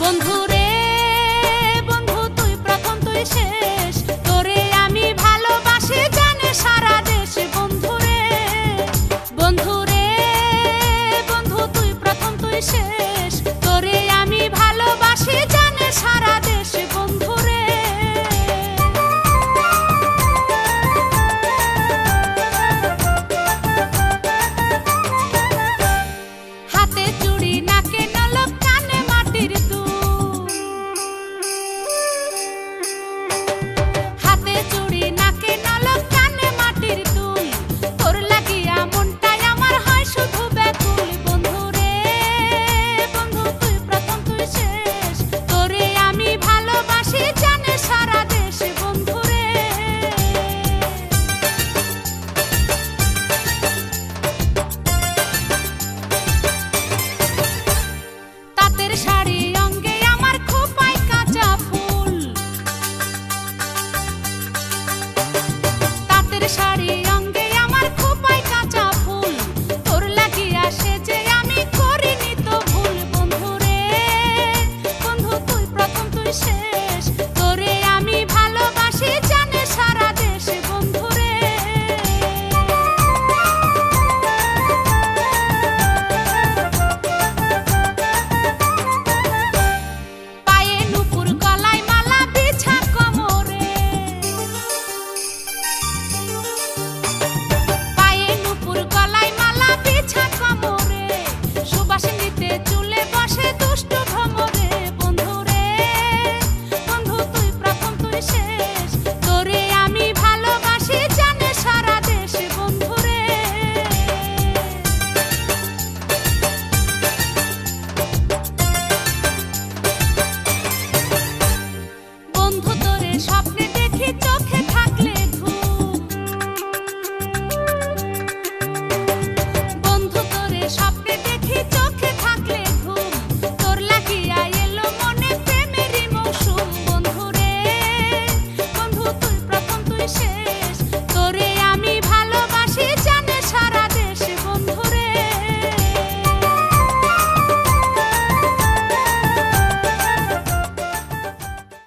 বন্ধু রে বন্ধু তুই প্রথম তুই সে